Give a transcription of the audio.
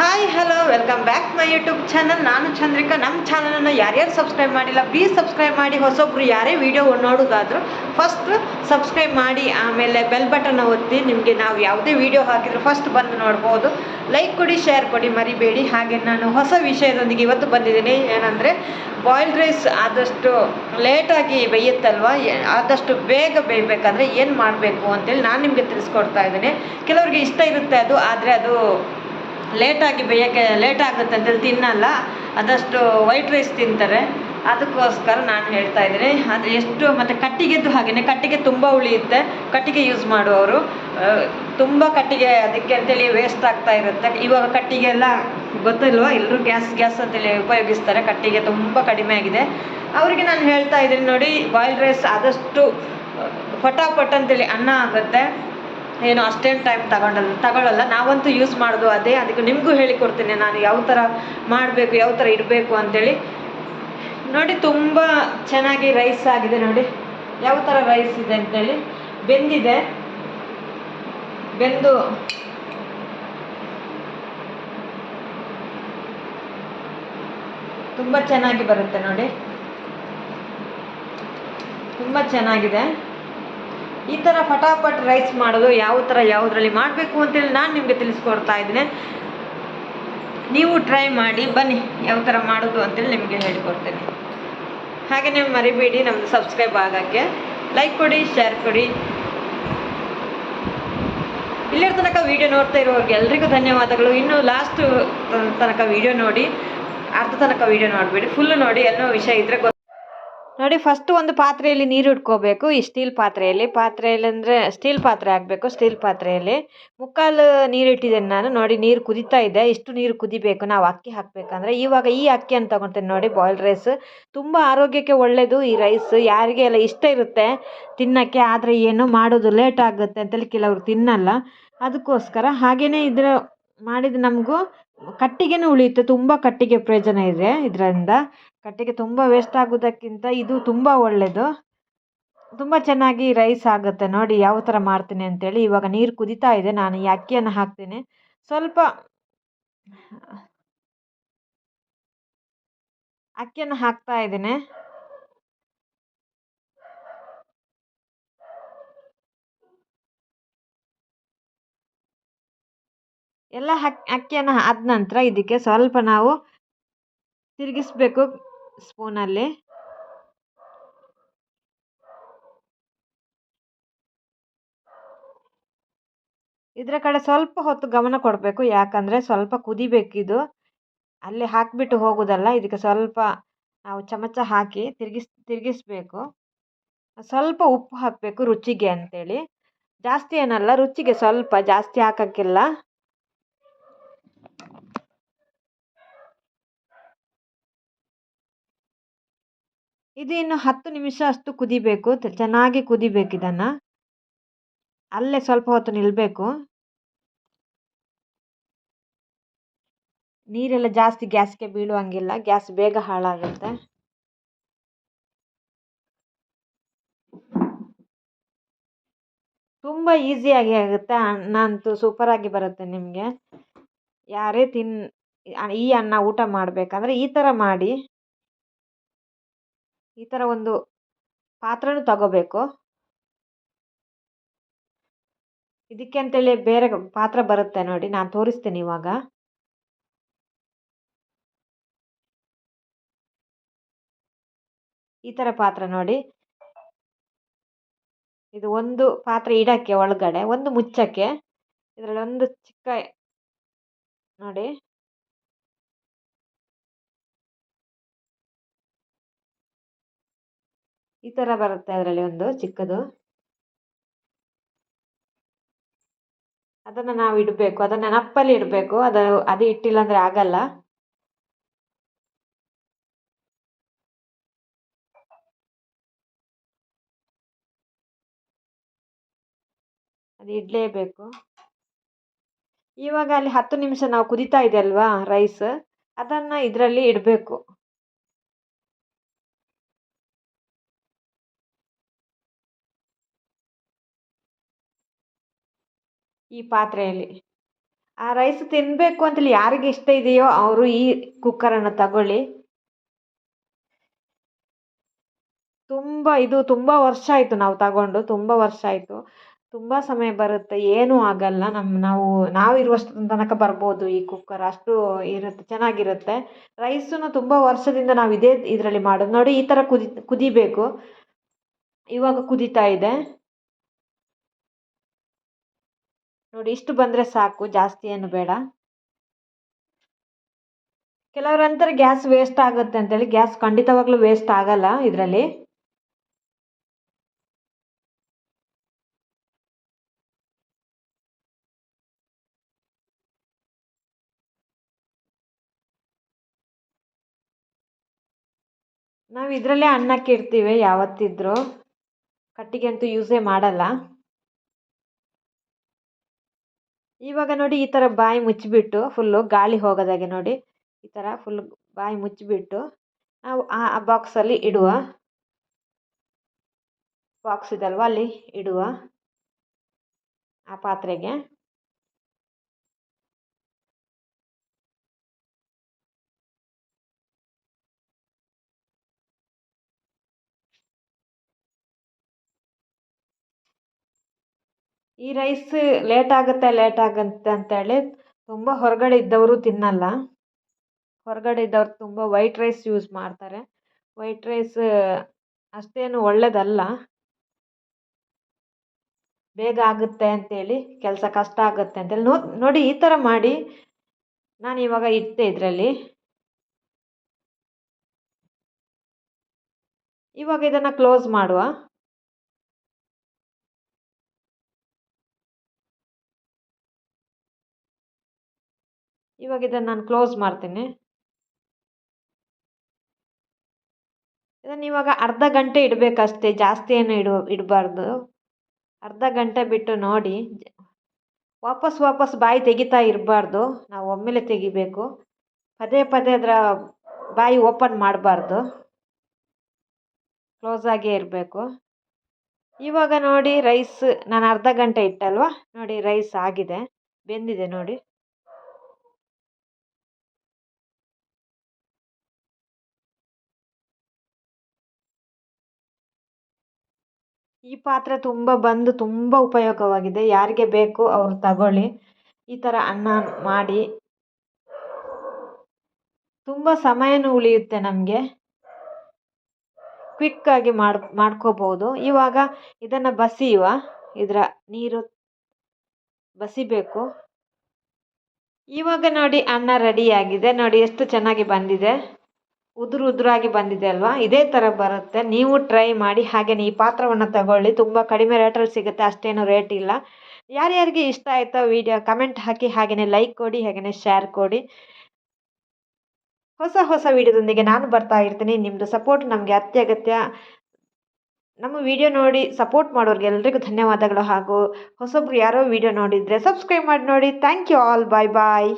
Hi hello welcome back my YouTube channel ನಾನು ಚಂದ್ರಿಕಾ. ನಮ್ಮ ಚಾನಲನ್ನು ಯಾರ್ಯಾರು ಸಬ್ಸ್ಕ್ರೈಬ್ ಮಾಡಿಲ್ಲ ಪ್ಲೀಸ್ ಸಬ್ಸ್ಕ್ರೈಬ್ ಮಾಡಿ. ಹೊಸೊಬ್ರು ಯಾರೇ ವಿಡಿಯೋ ನೋಡೋದಾದರೂ ಫಸ್ಟ್ ಸಬ್ಸ್ಕ್ರೈಬ್ ಮಾಡಿ, ಆಮೇಲೆ ಬೆಲ್ ಬಟನ್ ಒತ್ತಿ. ನಿಮಗೆ ನಾವು ಯಾವುದೇ ವಿಡಿಯೋ ಹಾಕಿದ್ರು ಫಸ್ಟ್ ಬಂದು ನೋಡ್ಬೋದು. ಲೈಕ್ ಕೊಡಿ ಶೇರ್ ಕೊಡಿ, ಮರಿಬೇಡಿ. ಹಾಗೆ ನಾನು ಹೊಸ ವಿಷಯದೊಂದಿಗೆ ಇವತ್ತು ಬಂದಿದ್ದೀನಿ. ಏನಂದರೆ ಬಾಯ್ಲ್ಡ್ ರೈಸ್ ಆದಷ್ಟು ಲೇಟಾಗಿ ಬೇಯುತ್ತಲ್ವ? ಆದಷ್ಟು ಬೇಗ ಬೇಯಬೇಕಾದ್ರೆ ಏನು ಮಾಡಬೇಕು ಅಂತೇಳಿ ನಾನು ನಿಮಗೆ ತಿಳಿಸ್ಕೊಡ್ತಾ ಇದ್ದೀನಿ. ಕೆಲವ್ರಿಗೆ ಇಷ್ಟ ಇರುತ್ತೆ ಅದು, ಆದರೆ ಅದು ಲೇಟಾಗಿ ಬೇಯೋಕ್ಕೆ ಲೇಟ್ ಆಗುತ್ತೆ ಅಂತೇಳಿ ತಿನ್ನಲ್ಲ. ಆದಷ್ಟು ವೈಟ್ ರೈಸ್ ತಿಂತಾರೆ. ಅದಕ್ಕೋಸ್ಕರ ನಾನು ಹೇಳ್ತಾ ಇದ್ದೀನಿ, ಅದು ಎಷ್ಟು ಮತ್ತು ಕಟ್ಟಿಗೆದ್ದು ಹಾಗೆಯೇ ಕಟ್ಟಿಗೆ ತುಂಬ ಉಳಿಯುತ್ತೆ. ಕಟ್ಟಿಗೆ ಯೂಸ್ ಮಾಡುವವರು. ತುಂಬ ಕಟ್ಟಿಗೆ ಅದಕ್ಕೆ ಅಂತೇಳಿ ವೇಸ್ಟ್ ಆಗ್ತಾ ಇರುತ್ತೆ. ಇವಾಗ ಕಟ್ಟಿಗೆ ಎಲ್ಲ ಗೊತ್ತಿಲ್ವ? ಎಲ್ಲರೂ ಗ್ಯಾಸ್ ಗ್ಯಾಸ್ ಅಂತೇಳಿ ಉಪಯೋಗಿಸ್ತಾರೆ. ಕಟ್ಟಿಗೆ ತುಂಬ ಕಡಿಮೆ ಆಗಿದೆ. ಅವರಿಗೆ ನಾನು ಹೇಳ್ತಾ ಇದ್ದೀನಿ ನೋಡಿ ಬಾಯ್ಲ್ಡ್ ರೈಸ್ ಆದಷ್ಟು ಪಟಾಪಟ್ ಅಂತೇಳಿ ಅನ್ನ ಆಗುತ್ತೆ. ಏನು ಅಷ್ಟೇನು ಟೈಮ್ ತಗೊಂಡಲ್ಲ ತಗೊಳ್ಳಲ್ಲ ನಾವಂತೂ ಯೂಸ್ ಮಾಡೋದು ಅದೇ. ಅದಕ್ಕೆ ನಿಮಗೂ ಹೇಳಿಕೊಡ್ತೀನಿ ನಾನು ಯಾವ ಥರ ಮಾಡಬೇಕು, ಯಾವ ಥರ ಇಡಬೇಕು ಅಂತೇಳಿ. ನೋಡಿ, ತುಂಬ ಚೆನ್ನಾಗಿ ರೈಸ್ ಆಗಿದೆ ನೋಡಿ. ಯಾವ ಥರ ರೈಸ್ ಇದೆ ಅಂತೇಳಿ. ಬೆಂದಿದೆ. ಬೆಂದು ತುಂಬ ಚೆನ್ನಾಗಿ ಬರುತ್ತೆ ನೋಡಿ. ತುಂಬ ಚೆನ್ನಾಗಿದೆ. ಈ ಥರ ಫಟಾಫಟ್ ರೈಸ್ ಮಾಡೋದು ಯಾವ ಥರ ಯಾವುದರಲ್ಲಿ ಮಾಡಬೇಕು ಅಂತೇಳಿ ನಾನು ನಿಮಗೆ ತಿಳಿಸ್ಕೊಡ್ತಾ ಇದ್ದೀನಿ. ನೀವು ಟ್ರೈ ಮಾಡಿ, ಬನ್ನಿ ಯಾವ ಥರ ಮಾಡೋದು ಅಂತೇಳಿ ನಿಮಗೆ ಹೇಳಿಕೊಡ್ತೇನೆ. ಹಾಗೆ ನೀವು ಮರಿಬೇಡಿ ನಮ್ಮದು ಸಬ್ಸ್ಕ್ರೈಬ್ ಆಗೋಕ್ಕೆ ಲೈಕ್ ಕೊಡಿ ಶೇರ್ ಕೊಡಿ. ಇಲ್ಲಿರ ತನಕ ವೀಡಿಯೋ ನೋಡ್ತಾ ಇರೋರಿಗೆ ಎಲ್ರಿಗೂ ಧನ್ಯವಾದಗಳು. ಇನ್ನು ಲಾಸ್ಟ್ ತನಕ ವೀಡಿಯೋ ನೋಡಿ, ಅರ್ಧ ತನಕ ವೀಡಿಯೋ ನೋಡಬೇಡಿ. ಫುಲ್ ನೋಡಿ ಅನ್ನೋ ವಿಷಯ ಗೊತ್ತು. ನೋಡಿ ಫಸ್ಟ್ ಒಂದು ಪಾತ್ರೆಯಲ್ಲಿ ನೀರು ಇಟ್ಕೋಬೇಕು. ಈ ಸ್ಟೀಲ್ ಪಾತ್ರೆಯಲ್ಲಿ. ಪಾತ್ರೆಯಲ್ಲಿ ಅಂದರೆ ಸ್ಟೀಲ್ ಪಾತ್ರೆ ಆಗಬೇಕು ಸ್ಟೀಲ್ ಪಾತ್ರೆಯಲ್ಲಿ. ಮುಕ್ಕಾಲು ನೀರು ಇಟ್ಟಿದ್ದೇನೆ ನಾನು. ನೋಡಿ, ನೀರು ಕುದೀತಾ ಇದೆ. ಇಷ್ಟು ನೀರು ಕುದಿಬೇಕು. ನಾವು ಅಕ್ಕಿ ಹಾಕಬೇಕಂದ್ರೆ. ಇವಾಗ ಈ ಅಕ್ಕಿಯನ್ನು ತಗೊಳ್ತೀನಿ ನೋಡಿ ಬಾಯ್ಲ್ ರೈಸ್ ತುಂಬ ಆರೋಗ್ಯಕ್ಕೆ ಒಳ್ಳೆಯದು ಈ ರೈಸ್ ಯಾರಿಗೆ ಎಲ್ಲ ಇಷ್ಟ ಇರುತ್ತೆ ತಿನ್ನೋಕ್ಕೆ, ಆದರೆ ಏನು ಮಾಡೋದು ಲೇಟ್ ಆಗುತ್ತೆ ಅಂತೇಳಿ ಕೆಲವರು ತಿನ್ನಲ್ಲ. ಅದಕ್ಕೋಸ್ಕರ ಹಾಗೆಯೇ ಇದರ ಮಾಡಿದ ನಮಗೂ ಕಟ್ಟಿಗೆನೂ ಉಳಿಯುತ್ತೆ, ತುಂಬ ಕಟ್ಟಿಗೆ ಪ್ರಯೋಜನ ಇದೆ ಇದರಿಂದ. ಕಟ್ಟಿಗೆ ತುಂಬ ವೇಸ್ಟ್ ಆಗೋದಕ್ಕಿಂತ ಇದು ತುಂಬ ಒಳ್ಳೆಯದು ತುಂಬ ಚೆನ್ನಾಗಿ ರೈಸ್ ಆಗುತ್ತೆ. ನೋಡಿ ಯಾವ ಥರ ಮಾಡ್ತೀನಿ ಅಂತೇಳಿ ಇವಾಗ ನೀರು ಕುದೀತಾ ಇದೆ. ನಾನು ಈ ಅಕ್ಕಿಯನ್ನು ಹಾಕ್ತೀನಿ. ಸ್ವಲ್ಪ ಅಕ್ಕಿಯನ್ನು ಹಾಕ್ತಾ ಇದ್ದೀನಿ. ಎಲ್ಲ ಹಕ್, ಅಕ್ಕಿಯನ್ನು ಆದ ನಂತರ ಇದಕ್ಕೆ ಸ್ವಲ್ಪ ನಾವು ತಿರುಗಿಸ್ಬೇಕು ಸ್ಪೂನಲ್ಲಿ. ಇದರ ಕಡೆ ಸ್ವಲ್ಪ ಹೊತ್ತು ಗಮನ ಕೊಡಬೇಕು, ಯಾಕಂದರೆ ಸ್ವಲ್ಪ ಕುದಿಬೇಕಿದು ಅಲ್ಲಿ ಹಾಕಿಬಿಟ್ಟು ಹೋಗೋದಲ್ಲ, ಇದಕ್ಕೆ ಸ್ವಲ್ಪ ನಾವು ಚಮಚ ಹಾಕಿ ತಿರುಗಿಸ್, ತಿರುಗಿಸ್ಬೇಕು. ಸ್ವಲ್ಪ ಉಪ್ಪು ಹಾಕಬೇಕು ರುಚಿಗೆ ಅಂತೇಳಿ. ಜಾಸ್ತಿ ಏನಲ್ಲ, ರುಚಿಗೆ ಸ್ವಲ್ಪ ಜಾಸ್ತಿ ಹಾಕೋಕ್ಕಿಲ್ಲ. ಇದು ಇನ್ನು ಹತ್ತು ನಿಮಿಷ ಅಷ್ಟು ಕುದಿಬೇಕು. ಚೆನ್ನಾಗಿ ಕುದಿಬೇಕು ಇದನ್ನು. ಅಲ್ಲೇ ಸ್ವಲ್ಪ ಹೊತ್ತು ನಿಲ್ಲಬೇಕು ನೀರೆಲ್ಲ ಜಾಸ್ತಿ ಗ್ಯಾಸ್ಗೆ ಬೀಳುವಂಗಿಲ್ಲ. ಗ್ಯಾಸ್ ಬೇಗ ಹಾಳಾಗುತ್ತೆ. ತುಂಬ ಈಸಿಯಾಗಿ ಆಗುತ್ತೆ. ಅನ್ನ ಅಂತೂ ಸೂಪರಾಗಿ ಬರುತ್ತೆ ನಿಮಗೆ. ಯಾರೇ ತಿನ್, ಈ ಅನ್ನ ಊಟ ಮಾಡಬೇಕಂದ್ರೆ ಈ ಥರ ಮಾಡಿ. ಈ ಥರ ಒಂದು ಪಾತ್ರೆನೂ ತಗೋಬೇಕು. ಇದಕ್ಕೆ ಅಂತೇಳಿ ಬೇರೆ ಪಾತ್ರೆ ಬರುತ್ತೆ ನೋಡಿ, ನಾನು ತೋರಿಸ್ತೀನಿ ಇವಾಗ. ಈ ಥರ ಪಾತ್ರೆ ನೋಡಿ. ಇದು ಒಂದು ಪಾತ್ರೆ ಇಡಕ್ಕೆ ಒಳಗಡೆ, ಒಂದು ಮುಚ್ಚಕ್ಕೆ. ಇದರಲ್ಲಿ ಒಂದು ಚಿಕ್ಕ, ನೋಡಿ. ಈ ಥರ ಬರುತ್ತೆ ಅದರಲ್ಲಿ ಒಂದು ಚಿಕ್ಕದು. ಅದನ್ನು ನಾವು ಇಡಬೇಕು, ಅದನ್ನು ನೆನಪಲ್ಲಿ ಇಡಬೇಕು, ಅದು ಅದು ಇಟ್ಟಿಲ್ಲ ಅಂದರೆ ಆಗಲ್ಲ. ಅದು ಇಡಲೇಬೇಕು. ಇವಾಗ ಅಲ್ಲಿ ಹತ್ತು ನಿಮಿಷ ನಾವು ಕುದಿತಾ ಇದೆ ಅಲ್ವಾ ರೈಸ್ ಅದನ್ನು ಇದರಲ್ಲಿ ಇಡಬೇಕು. ಈ ಪಾತ್ರೆಯಲ್ಲಿ. ಆ ರೈಸ್ ತಿನ್ನಬೇಕು ಅಂತೇಳಿ ಯಾರಿಗೆ ಇಷ್ಟ ಇದೆಯೋ ಅವರು ಈ ಕುಕ್ಕರನ್ನು ತಗೊಳ್ಳಿ. ತುಂಬ ಇದು ತುಂಬ ವರ್ಷ ಆಯಿತು ನಾವು ತಗೊಂಡು, ತುಂಬ ವರ್ಷ ಆಯಿತು. ತುಂಬ ಸಮಯ ಬರುತ್ತೆ, ಏನೂ ಆಗಲ್ಲ. ನಮ್ಮ ನಾವು ನಾವು ಇರುವಷ್ಟು ತನಕ ಬರ್ಬೋದು ಈ ಕುಕ್ಕರ್ ಅಷ್ಟು ಇರುತ್ತೆ, ಚೆನ್ನಾಗಿರುತ್ತೆ. ರೈಸನ್ನು ತುಂಬ ವರ್ಷದಿಂದ ನಾವು ಇದೇ ಇದರಲ್ಲಿ ಮಾಡೋದು. ನೋಡಿ ಈ ಥರ ಕುದಿ, ಕುದಿಬೇಕು. ಇವಾಗ ಕುದೀತಾ ಇದೆ. ನೋಡಿ, ಇಷ್ಟು ಬಂದರೆ ಸಾಕು, ಜಾಸ್ತಿ ಏನು ಬೇಡ. ಕೆಲವರು ಅಂತಾರೆ ಗ್ಯಾಸ್ ವೇಸ್ಟ್ ಆಗುತ್ತೆ ಅಂತೇಳಿ, ಗ್ಯಾಸ್ ಖಂಡಿತವಾಗ್ಲೂ ವೇಸ್ಟ್ ಆಗಲ್ಲ ಇದರಲ್ಲಿ. ನಾವು ಇದರಲ್ಲೇ ಅನ್ನಕ್ಕೆ ಇಡ್ತೀವಿ ಯಾವತ್ತಿದ್ರೂ. ಕಟ್ಟಿಗೆ ಅಂತೂ ಯೂಸೇ ಮಾಡಲ್ಲ. ಇವಾಗ ನೋಡಿ ಈ ಥರ ಬಾಯಿ ಮುಚ್ಚಿಬಿಟ್ಟು ಫುಲ್ಲು ಗಾಳಿ ಹೋಗೋದಾಗೆ ನೋಡಿ. ಈ ಥರ ಫುಲ್ ಬಾಯಿ ಮುಚ್ಚಿಬಿಟ್ಟು ನಾವು ಆ ಬಾಕ್ಸಲ್ಲಿ ಇಡುವ. ಬಾಕ್ಸ್ ಇದಲ್ವ ಅಲ್ಲಿ ಇಡುವ. ಆ ಪಾತ್ರೆಗೆ. ಈ ರೈಸ್ ಲೇಟ್ ಆಗುತ್ತೆ ಲೇಟ್ ಆಗುತ್ತೆ ಅಂತೇಳಿ ತುಂಬ ಹೊರಗಡೆ ಇದ್ದವರು ತಿನ್ನಲ್ಲ. ಹೊರಗಡೆ ಇದ್ದವ್ರು ತುಂಬ ವೈಟ್ ರೈಸ್ ಯೂಸ್ ಮಾಡ್ತಾರೆ. ವೈಟ್ ರೈಸ್ ಅಷ್ಟೇನು ಒಳ್ಳೆಯದಲ್ಲ ಬೇಗ ಆಗುತ್ತೆ ಅಂತೇಳಿ, ಕೆಲಸ ಕಷ್ಟ ಆಗುತ್ತೆ ಅಂತೇಳಿ. ನೋ, ನೋಡಿ ಈ ಥರ ಮಾಡಿ ನಾನು ಇವಾಗ ಇಟ್ಟೆ ಇದರಲ್ಲಿ. ಇವಾಗ ಇದನ್ನು ಕ್ಲೋಸ್ ಮಾಡುವ. ಇವಾಗ ಇದನ್ನು ನಾನು ಕ್ಲೋಸ್ ಮಾಡ್ತೀನಿ. ಇದನ್ನು ಇವಾಗ ಅರ್ಧ ಗಂಟೆ ಇಡಬೇಕಷ್ಟೇ, ಜಾಸ್ತಿ ಏನು ಇಡು, ಇಡಬಾರ್ದು. ಅರ್ಧ ಗಂಟೆ ಬಿಟ್ಟು ನೋಡಿ ವಾಪಸ್ ವಾಪಸ್ ಬಾಯಿ ತೆಗಿತಾ ಇರಬಾರ್ದು, ನಾವು ಒಮ್ಮೆಲೆ ತೆಗಿಬೇಕು. ಪದೇ ಪದೇ ಅದರ ಬಾಯಿ ಓಪನ್ ಮಾಡಬಾರ್ದು. ಕ್ಲೋಸ್ ಆಗೇ ಇರಬೇಕು. ಇವಾಗ ನೋಡಿ ರೈಸ್ ನಾನು ಅರ್ಧ ಗಂಟೆ ಇಟ್ಟಲ್ವ? ನೋಡಿ ರೈಸ್ ಆಗಿದೆ, ಬೆಂದಿದೆ ನೋಡಿ. ಈ ಪಾತ್ರೆ ತುಂಬ ಬಂದು ತುಂಬ ಉಪಯೋಗವಾಗಿದೆ. ಯಾರಿಗೆ ಬೇಕು ಅವರು ತಗೊಳ್ಳಿ. ಈ ಥರ ಅನ್ನ ಮಾಡಿ. ತುಂಬ ಸಮಯನೂ ಉಳಿಯುತ್ತೆ ನಮಗೆ. ಕ್ವಿಕ್ಕಾಗಿ ಮಾಡಿ, ಮಾಡ್ಕೋಬೋದು. ಇವಾಗ ಇದನ್ನು ಬಸಿಯುವ. ಇದರ ನೀರು ಬಸಿಬೇಕು. ಇವಾಗ ನೋಡಿ ಅನ್ನ ರೆಡಿಯಾಗಿದೆ ನೋಡಿ ಎಷ್ಟು ಚೆನ್ನಾಗಿ ಬಂದಿದೆ. ಉದುರು ಉದುರಾಗಿ ಬಂದಿದೆ ಅಲ್ವಾ? ಇದೇ ಥರ ಬರುತ್ತೆ. ನೀವು ಟ್ರೈ ಮಾಡಿ ಹಾಗೆಯೇ ಈ ಪಾತ್ರವನ್ನು ತಗೊಳ್ಳಿ. ತುಂಬ ಕಡಿಮೆ ರೇಟಲ್ಲಿ ಸಿಗುತ್ತೆ. ಅಷ್ಟೇನು ರೇಟ್ ಇಲ್ಲ. ಯಾರ್ಯಾರಿಗೆ ಇಷ್ಟ ಆಯಿತೋ ವಿಡಿಯೋ ಕಮೆಂಟ್ ಹಾಕಿ ಹಾಗೆಯೇ ಲೈಕ್ ಕೊಡಿ ಹಾಗೆಯೇ ಶೇರ್ ಕೊಡಿ. ಹೊಸ ಹೊಸ ವಿಡಿಯೋದೊಂದಿಗೆ ನಾನು ಬರ್ತಾ ಇರ್ತೀನಿ. ನಿಮ್ಮದು ಸಪೋರ್ಟ್ ನಮಗೆ ಅತ್ಯಗತ್ಯ. ನಮ್ಮ ವಿಡಿಯೋ ನೋಡಿ ಸಪೋರ್ಟ್ ಮಾಡೋರಿಗೆ ಎಲ್ರಿಗೂ ಧನ್ಯವಾದಗಳು. ಹಾಗೂ ಹೊಸೊಬ್ರು ಯಾರೋ ವಿಡಿಯೋ ನೋಡಿದರೆ ಸಬ್ಸ್ಕ್ರೈಬ್ ಮಾಡಿ ನೋಡಿ. Thank you all bye bye